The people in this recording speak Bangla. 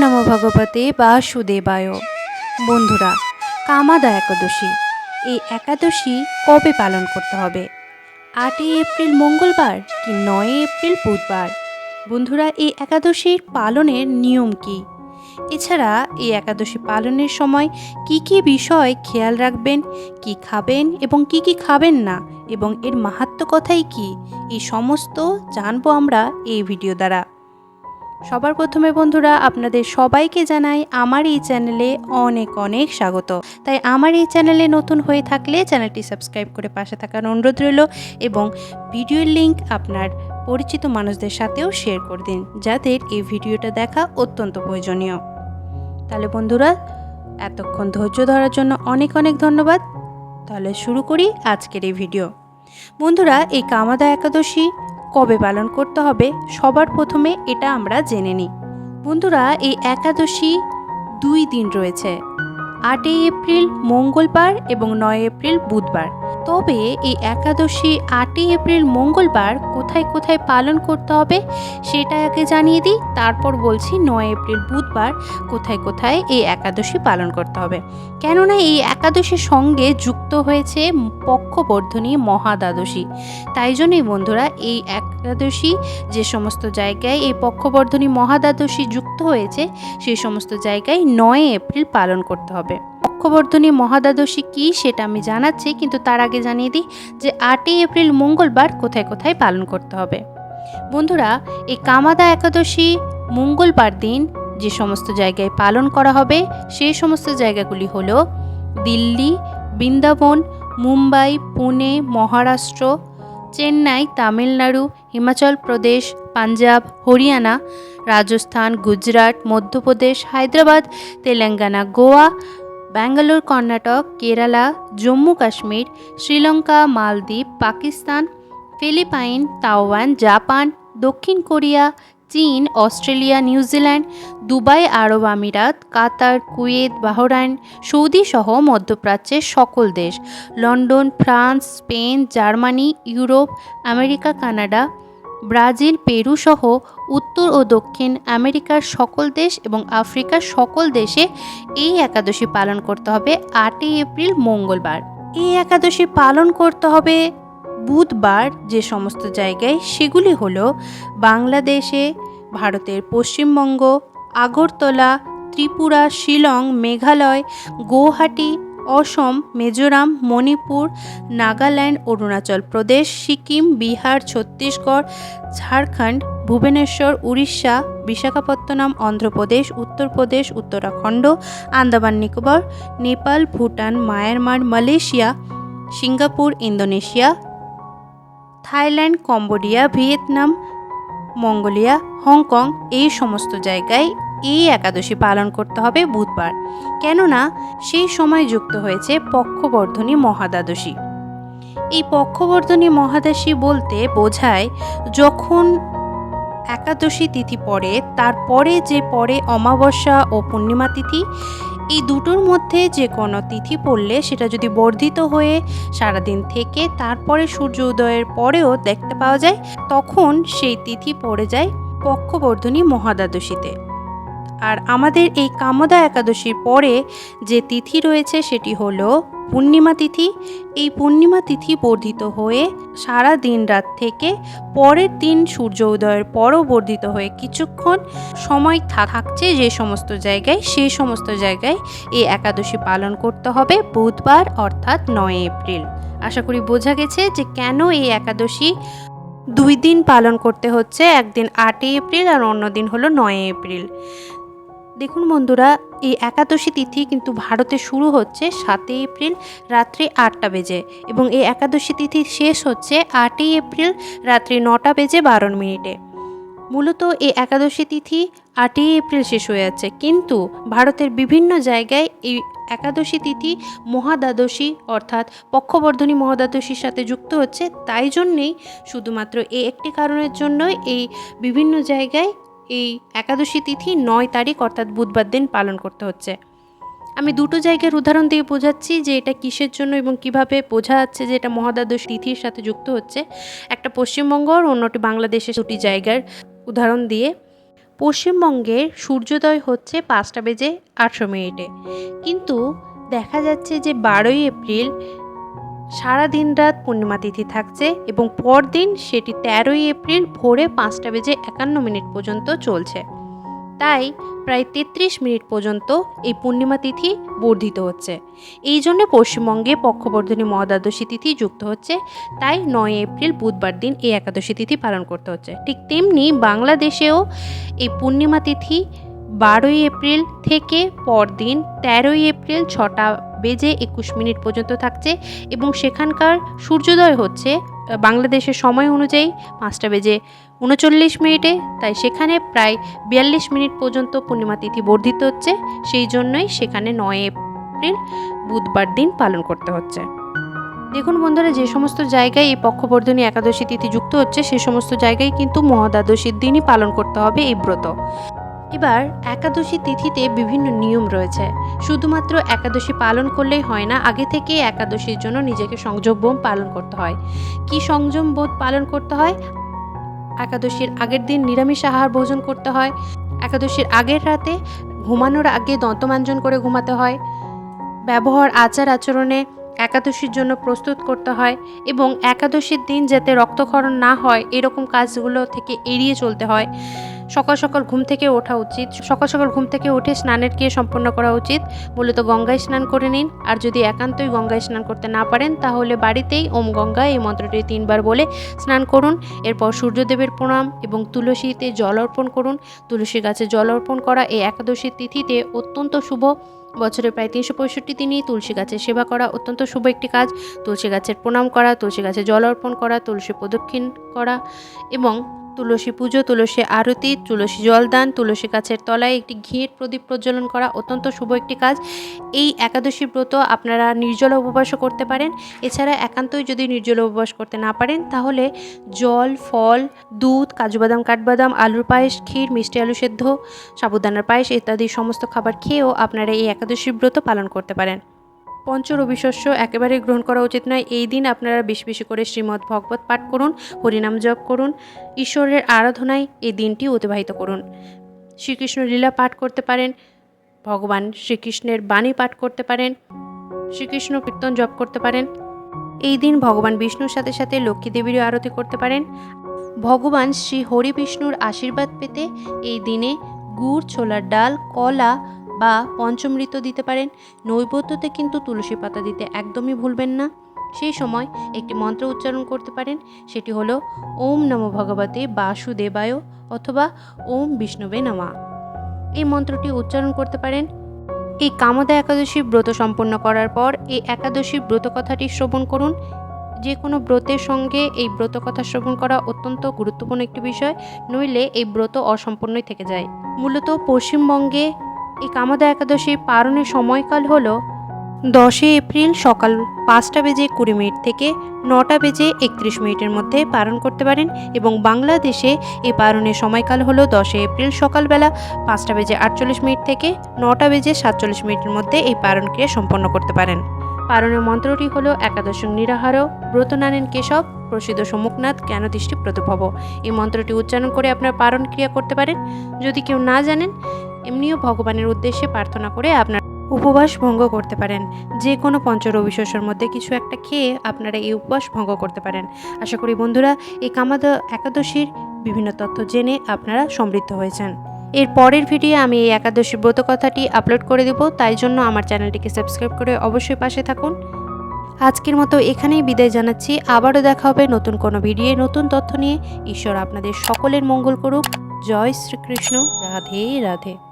নম ভগবতে বাসুদেবায়। বন্ধুরা, কামাদা একাদশী। এই একাদশী কবে পালন করতে হবে? আটই এপ্রিল মঙ্গলবার কি নয় এপ্রিল বুধবার? বন্ধুরা, এই একাদশীর পালনের নিয়ম কি? এছাড়া এই একাদশী পালনের সময় কি কি বিষয় খেয়াল রাখবেন, কি খাবেন এবং কি কি খাবেন না এবং এর মাহাত্ম্য কথাই কি? এই সমস্ত জানব আমরা এই ভিডিও দ্বারা। সবার প্রথমে বন্ধুরা আপনাদের সবাইকে জানাই, আমার এই চ্যানেলে অনেক অনেক স্বাগত। তাই আমার এই চ্যানেলে নতুন হয়ে থাকলে চ্যানেলটি সাবস্ক্রাইব করে পাশে থাকার অনুরোধ রইল এবং ভিডিওর লিঙ্ক আপনার পরিচিত মানুষদের সাথেও শেয়ার করে দিন, যাদের এই ভিডিওটা দেখা অত্যন্ত প্রয়োজনীয়। তাহলে বন্ধুরা, এতক্ষণ ধৈর্য ধরার জন্য অনেক অনেক ধন্যবাদ। তাহলে শুরু করি আজকের এই ভিডিও। বন্ধুরা, এই কামাদা একাদশী কবে পালন করতে হবে সবার প্রথমে এটা আমরা জেনে নিই। বন্ধুরা, এই একাদশী দুই দিন রয়েছে। আটই এপ্রিল মঙ্গলবার এবং নয় এপ্রিল বুধবার। তবে এই একাদশী আটই এপ্রিল মঙ্গলবার কোথায় কোথায় পালন করতে হবে সেটা আগে জানিয়ে দিই। তারপর বলছি নয় এপ্রিল বুধবার কোথায় কোথায় এই একাদশী পালন করতে হবে। কেননা এই একাদশীর সঙ্গে যুক্ত হয়েছে পক্ষবর্ধনী মহাদ্বাদশী। তাই জন্যই বন্ধুরা এই একাদশী যে সমস্ত জায়গায় এই পক্ষবর্ধনী মহাদ্বাদশী যুক্ত হয়েছে, সেই সমস্ত জায়গায় নয় এপ্রিল পালন করতে হবে। পক্ষবর্ধনী মহাদ্বাদশী কী সেটা আমি জানাচ্ছি, কিন্তু তার আগে জানিয়ে দিই যে আটই এপ্রিল মঙ্গলবার কোথায় কোথায় পালন করতে হবে। বন্ধুরা, এই কামাদা একাদশী মঙ্গলবার দিন যে সমস্ত জায়গায় পালন করা হবে সেই সমস্ত জায়গাগুলি হল দিল্লি, বৃন্দাবন, মুম্বাই, পুনে, মহারাষ্ট্র, চেন্নাই, তামিলনাড়ু, হিমাচল প্রদেশ, পাঞ্জাব, হরিয়ানা, রাজস্থান, গুজরাট, মধ্যপ্রদেশ, হায়দ্রাবাদ, তেলেঙ্গানা, গোয়া ব্যাঙ্গালোর, কর্ণাটক, কেরালা, জম্মু কাশ্মীর, শ্রীলঙ্কা, মালদ্বীপ, পাকিস্তান, ফিলিপাইন, তাওয়ান, জাপান, দক্ষিণ কোরিয়া, চীন, অস্ট্রেলিয়া নিউজিল্যান্ড দুবাই, আরব আমিরাত, কাতার, কুয়েত, বাহরাইন, সৌদি সহ মধ্যপ্রাচ্যের সকল দেশ। London, France, Spain, Germany, Europe, America, Canada Brazil, Peru সহ উত্তর ও দক্ষিণ আমেরিকার সকল দেশ এবং আফ্রিকার সকল দেশে এই একাদশী পালন করতে হবে আটই এপ্রিল মঙ্গলবার। এই একাদশী পালন করতে হবে বুধবার। যে সমস্ত জায়গায় সেগুলি হল বাংলাদেশে, ভারতের Paschimbanga, Agartala, Tripura, Shillong, Meghalaya, Guwahati Asom, Mizoram, Manipur, Nagaland, Arunachal Pradesh, Sikkim, Bihar, Chhattisgarh, Jharkhand, Bhubaneswar, Orissa, Visakhapatnam, Andhra Pradesh, Uttar Pradesh, Uttarakhand, Andaman Nicobar, Nepal, Bhutan, Myanmar, Malaysia, Singapore, Indonesia, Thailand, Cambodia, Vietnam, Mongolia, Hong Kong এই সমস্ত জায়গায় এই একাদশী পালন করতে হবে বুধবার। কেননা সেই সময় যুক্ত হয়েছে পক্ষবর্ধনী মহাদ্বাদশী। এই পক্ষবর্ধনী মহাদশী বলতে বোঝায় যখন একাদশী তিথি পড়ে, তারপরে যে পরে অমাবস্যা ও পূর্ণিমা তিথি, এই দুটোর মধ্যে যে কোনো তিথি পড়লে সেটা যদি বর্ধিত হয়ে সারাদিন থেকে তারপরে সূর্য উদয়ের পরেও দেখতে পাওয়া যায়, তখন সেই তিথি পড়ে যায় পক্ষবর্ধনী মহাদ্বাদশীতে। আর আমাদের এই কামদা একাদশীর পরে যে তিথি রয়েছে সেটি হলো পূর্ণিমা তিথি। এই পূর্ণিমা তিথি বর্ধিত হয়ে সারা দিন রাত থেকে পরের দিন সূর্য উদয়ের পরও বর্ধিত হয়ে কিছুক্ষণ সময় থাকছে যে সমস্ত জায়গায় সেই সমস্ত জায়গায় এই একাদশী পালন করতে হবে বুধবার অর্থাৎ নয় এপ্রিল। আশা করি বোঝা গেছে যে কেন এই একাদশী দুই দিন পালন করতে হচ্ছে, একদিন আটই এপ্রিল আর অন্য দিন হলো নয় এপ্রিল। দেখুন বন্ধুরা, এই একাদশী তিথি কিন্তু ভারতে শুরু হচ্ছে সাতই এপ্রিল রাত্রি আটটা বেজে এবং এই একাদশী তিথি শেষ হচ্ছে আটই এপ্রিল রাত্রি নটা বেজে বারো মিনিটে। মূলত এই একাদশী তিথি আটই এপ্রিল শেষ হয়ে যাচ্ছে কিন্তু ভারতের বিভিন্ন জায়গায় এই একাদশী তিথি মহাদ্বাদশী অর্থাৎ পক্ষবর্ধনী মহাদ্বাদশীর সাথে যুক্ত হচ্ছে। তাই জন্যেই শুধুমাত্র এই একটি কারণের জন্যই এই বিভিন্ন জায়গায় এই একাদশী তিথি নয় তারিখ অর্থাৎ বুধবার দিন পালন করতে হচ্ছে। আমি দুটো জায়গার উদাহরণ দিয়ে বোঝাচ্ছি যে এটা কিসের জন্য এবং কীভাবে বোঝা যাচ্ছে যে এটা মহাদ্বাদশ তিথির সাথে যুক্ত হচ্ছে। একটা পশ্চিমবঙ্গ আর অন্যটি বাংলাদেশের দুটি জায়গার উদাহরণ দিয়ে। পশ্চিমবঙ্গের সূর্যোদয় হচ্ছে পাঁচটা বেজে আটশো মিনিটে। কিন্তু দেখা যাচ্ছে যে বারোই এপ্রিল সারা দিন রাত পূর্ণিমা তিথি থাকছে এবং পরদিন সেটি তেরোই এপ্রিল ভোরে পাঁচটা বেজে একান্ন মিনিট পর্যন্ত চলছে। তাই প্রায় তেত্রিশ মিনিট পর্যন্ত এই পূর্ণিমা তিথি বর্ধিত হচ্ছে। এই জন্য পশ্চিমবঙ্গে পক্ষবর্ধনী মহাদ্বাদশী তিথি যুক্ত হচ্ছে। তাই নয় এপ্রিল বুধবার দিন এই একাদশী তিথি পালন করতে হচ্ছে। ঠিক তেমনি বাংলাদেশেও এই পূর্ণিমা তিথি বারোই এপ্রিল থেকে পরদিন তেরোই এপ্রিল ছটা বেজে একুশ মিনিট পর্যন্ত থাকছে এবং সেখানকার সূর্যোদয় হচ্ছে বাংলাদেশের সময় অনুযায়ী পাঁচটা বেজে উনচল্লিশ মিনিটে। তাই সেখানে প্রায় বিয়াল্লিশ মিনিট পর্যন্ত পূর্ণিমা তিথি বর্ধিত হচ্ছে। সেই জন্যই সেখানে নয় এপ্রিল বুধবার দিন পালন করতে হচ্ছে। দেখুন বন্ধুরা, যে সমস্ত জায়গায় এই পক্ষবর্ধনী একাদশী তিথি যুক্ত হচ্ছে, সে সমস্ত জায়গায় কিন্তু মহাদ্বাদশীর দিনই পালন করতে হবে এই ব্রত। এবার একাদশী তিথিতে বিভিন্ন নিয়ম রয়েছে। শুধুমাত্র একাদশী পালন করলেই হয় না, আগে থেকে একাদশীর জন্য নিজেকে সংযম বোধ পালন করতে হয়। কি সংযম বোধ পালন করতে হয়? একাদশীর আগের দিন নিরামিষ আহার ভোজন করতে হয়। একাদশীর আগের রাতে ঘুমানোর আগে দন্তমাঞ্জন করে ঘুমাতে হয়। ব্যবহার, আচার, আচরণে একাদশীর জন্য প্রস্তুত করতে হয় এবং একাদশীর দিন যাতে রক্তক্ষরণ না হয়, এরকম কাজগুলো থেকে এড়িয়ে চলতে হয়। সকাল সকাল ঘুম থেকে ওঠা উচিত। সকাল সকাল ঘুম থেকে উঠে স্নানের ক্রিয়া সম্পন্ন করা উচিত। মূলত গঙ্গায় স্নান করে নিন। আর যদি একান্তই গঙ্গায় স্নান করতে না পারেন, তাহলে বাড়িতেই ওম গঙ্গা এই মন্ত্রটি তিনবার বলে স্নান করুন। এরপর সূর্যদেবের প্রণাম এবং তুলসীতে জল অর্পণ করুন। তুলসী গাছে জল অর্পণ করা এই একাদশীর তিথিতে অত্যন্ত শুভ। বছরের প্রায় তিনশো পঁয়ষট্টি দিনই তুলসী গাছের সেবা করা অত্যন্ত শুভ একটি কাজ। তুলসী গাছের প্রণাম করা, তুলসী গাছে জল অর্পণ করা, তুলসী প্রদক্ষিণ করা এবং তুলসী পুজো, তুলসী আরতি, তুলসী জলদান, তুলসী গাছের তলায় একটি ঘিয়ের প্রদীপ প্রজ্বলন করা অত্যন্ত শুভ একটি কাজ। এই একাদশী ব্রত আপনারা নির্জলা উপবাসও করতে পারেন। এছাড়া একান্তই যদি নির্জলা উপবাস করতে না পারেন, তাহলে জল, ফল, দুধ কাজু বাদাম কাঠবাদাম, আলুর পায়েস, ক্ষীর, মিষ্টি আলু সেদ্ধ, সাবুদানার পায়েস ইত্যাদি সমস্ত খাবার খেয়েও আপনারা এই একাদশী ব্রত পালন করতে পারেন। পঞ্চ রবিশস্য একেবারেই গ্রহণ করা উচিত নয়। এই দিন আপনারা বেশি বেশি করে শ্রীমদ্ ভগবত পাঠ করুন, হরিনাম জপ করুন, ঈশ্বরের আরাধনায় এই দিনটি অতিবাহিত করুন। শ্রীকৃষ্ণ লীলা পাঠ করতে পারেন, ভগবান শ্রীকৃষ্ণের বাণী পাঠ করতে পারেন, শ্রীকৃষ্ণ কীর্তন জপ করতে পারেন। এই দিন ভগবান বিষ্ণুর সাথে সাথে লক্ষ্মী দেবীরও আরতি করতে পারেন। ভগবান শ্রী হরি বিষ্ণুর আশীর্বাদ পেতে এই দিনে গুড়, ছোলার ডাল, কলা বা পঞ্চমৃত দিতে পারেন নৈবদ্যতে কিন্তু তুলসী পাতা দিতে একদমই ভুলবেন না। সেই সময় একটি মন্ত্র উচ্চারণ করতে পারেন, সেটি হলো, ওম নমো ভগবতে বাসুদেবায় অথবা, ওম বিষ্ণুবে নমা এই মন্ত্রটি উচ্চারণ করতে পারেন। এই কামদা একাদশী ব্রত সম্পন্ন করার পর এই একাদশী ব্রত কথাটি শ্রবণ করুন। যে কোনো ব্রতের সঙ্গে এই ব্রত কথা শ্রবণ করা অত্যন্ত গুরুত্বপূর্ণ একটি বিষয়, নইলে এই ব্রত অসম্পূর্ণই থেকে যায়। মূলত পশ্চিমবঙ্গে এই কামদা একাদশী পালনের সময়কাল হল দশই এপ্রিল সকাল পাঁচটা বেজে কুড়ি মিনিট থেকে নটা বেজে একত্রিশ মিনিটের মধ্যে পালন করতে পারেন এবং বাংলাদেশে এই পালনের সময়কাল হলো দশই এপ্রিল সকালবেলা পাঁচটা বেজে আটচল্লিশ মিনিট থেকে নটা বেজে সাতচল্লিশ মিনিটের মধ্যে এই পালন ক্রিয়া সম্পন্ন করতে পারেন। পালনের মন্ত্রটি হল একাদশ নিরাহার ব্রত নানেন কেশব, প্রসিদ্ধ সমুখনাথ জ্ঞানদৃষ্টি প্রতিভব। এই মন্ত্রটি উচ্চারণ করে আপনার পালন ক্রিয়া করতে পারেন। যদি কেউ না জানেন এমনিও ভগবানের উদ্দেশ্যে প্রার্থনা করে আপনার উপবাস ভঙ্গ করতে পারেন। যে কোনো পঞ্চ রবিশস্যের মধ্যে কিছু একটা খেয়ে আপনারা এই উপবাস ভঙ্গ করতে পারেন। আশা করি বন্ধুরা, এই কামাদ একাদশীর বিভিন্ন তথ্য জেনে আপনারা সমৃদ্ধ হয়েছেন। এর পরের ভিডিও আমি এই একাদশী ব্রত কথাটি আপলোড করে দেব, তাই জন্য আমার চ্যানেলটিকে সাবস্ক্রাইব করে অবশ্যই পাশে থাকুন। আজকের মতো এখানেই বিদায় জানাচ্ছি। আবারও দেখা হবে নতুন কোনো ভিডিও নতুন তথ্য নিয়ে। ঈশ্বর আপনাদের সকলের মঙ্গল করুক। জয় শ্রীকৃষ্ণ। রাধে রাধে।